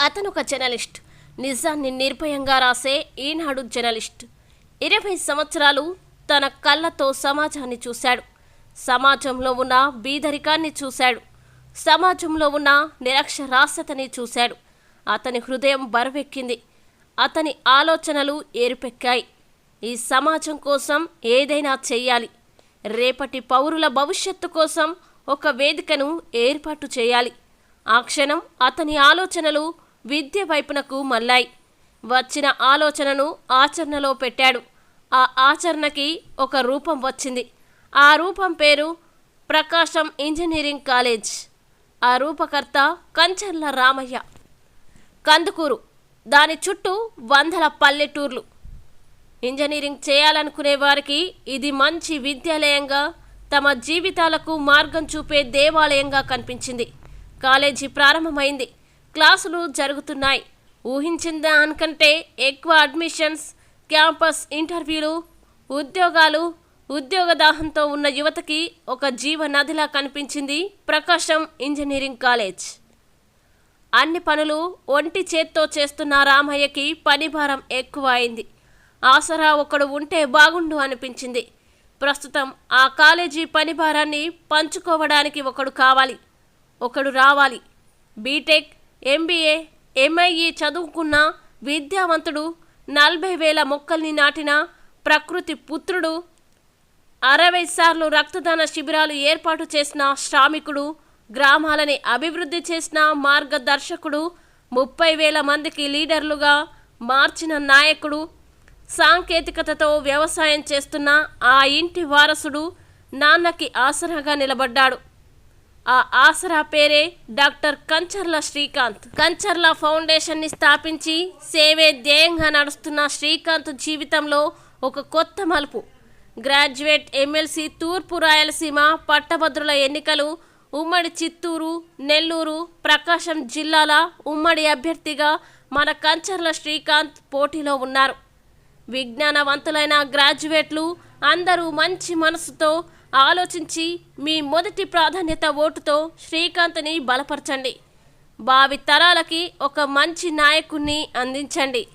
అతను ఒక జర్నలిస్ట్. నిజాన్ని నిర్భయంగా రాసే ఈనాడు జర్నలిస్ట్. ఇరవై సంవత్సరాలు తన కళ్ళతో సమాజాన్ని చూశాడు. సమాజంలో ఉన్న బీదరికాన్ని చూశాడు. సమాజంలో ఉన్న నిరక్షరాస్యతని చూశాడు. అతని హృదయం బరువెక్కింది. అతని ఆలోచనలు ఏరుపెక్కాయి. ఈ సమాజం కోసం ఏదైనా చెయ్యాలి. రేపటి పౌరుల భవిష్యత్తు కోసం ఒక వేదికను ఏర్పాటు చేయాలి. ఆ క్షణం అతని ఆలోచనలు విద్య వైపునకు మళ్ళాయి. వచ్చిన ఆలోచనను ఆచరణలో పెట్టాడు. ఆ ఆచరణకి ఒక రూపం వచ్చింది. ఆ రూపం పేరు ప్రకాశం ఇంజనీరింగ్ కాలేజ్. ఆ రూపకర్త కంచర్ల రామయ్య. కందుకూరు దాని చుట్టూ వందల పల్లెటూర్లు. ఇంజనీరింగ్ చేయాలనుకునే వారికి ఇది మంచి విద్యాలయంగా తమ జీవితాలకు మార్గం చూపే దేవాలయంగా కనిపించింది. కాలేజీ ప్రారంభమైంది. క్లాసులు జరుగుతున్నాయి. ఊహించిన దానికంటే ఎక్కువ అడ్మిషన్స్ క్యాంపస్ ఇంటర్వ్యూలు ఉద్యోగాలు ఉద్యోగ దాహంతో ఉన్న యువతకి ఒక జీవ నదిలా కనిపించింది ప్రకాశం ఇంజనీరింగ్ కాలేజ్. అన్ని పనులు ఒంటి చేత్తో చేస్తున్న రామయ్యకి పని భారం ఎక్కువ అయింది ఆసరా ఒకడు ఉంటే బాగుండు అనిపించింది. ప్రస్తుతం ఆ కాలేజీ పని భారాన్ని పంచుకోవడానికి ఒకడు కావాలి. ఒకడు రావాలి. బీటెక్ ఎంబీఏ ఎంఐఈ చదువుకున్న విద్యావంతుడు నలభై వేల మొక్కల్ని నాటిన ప్రకృతి పుత్రుడు. అరవై సార్లు రక్తదాన శిబిరాలు ఏర్పాటు చేసిన శ్రామికుడు గ్రామాలని అభివృద్ధి చేసిన మార్గదర్శకుడు ముప్పై వేల మందికి లీడర్లుగా మార్చిన నాయకుడు. సాంకేతికతతో వ్యవసాయం చేస్తున్న ఆ ఇంటి వారసుడు నాన్నకి ఆసరాగా నిలబడ్డాడు. ఆ ఆసరా పేరే డాక్టర్ కంచర్ల శ్రీకాంత్. కంచర్ల ఫౌండేషన్ని స్థాపించి సేవే ధ్యేయంగా నడుస్తున్న శ్రీకాంత్ జీవితంలో ఒక కొత్త మలుపు. గ్రాడ్యుయేట్ ఎమ్మెల్సీ తూర్పు రాయలసీమ పట్టభద్రుల ఎన్నికలు ఉమ్మడి చిత్తూరు నెల్లూరు ప్రకాశం జిల్లాల ఉమ్మడి అభ్యర్థిగా మన కంచర్ల శ్రీకాంత్ పోటీలో ఉన్నారు. విజ్ఞానవంతులైన గ్రాడ్యుయేట్లు అందరూ మంచి మనసుతో ఆలోచించి మీ మొదటి ప్రాధాన్యత ఓటుతో శ్రీకాంత్ని బలపరచండి. భావి తరాలకి ఒక మంచి నాయకుణ్ణి అందించండి.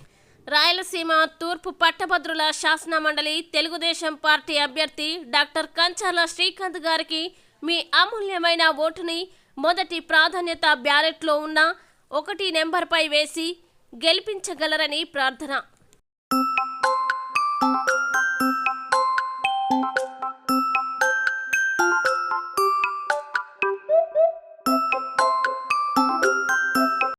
రాయలసీమ తూర్పు పట్టభద్రుల శాసన మండలి తెలుగుదేశం పార్టీ అభ్యర్థి డాక్టర్ కంచర్ల శ్రీకాంత్ గారికి మీ అమూల్యమైన ఓటుని మొదటి ప్రాధాన్యత బ్యాలెట్లో ఉన్న ఒకటి నెంబర్పై వేసి గెలిపించగలరని ప్రార్థన.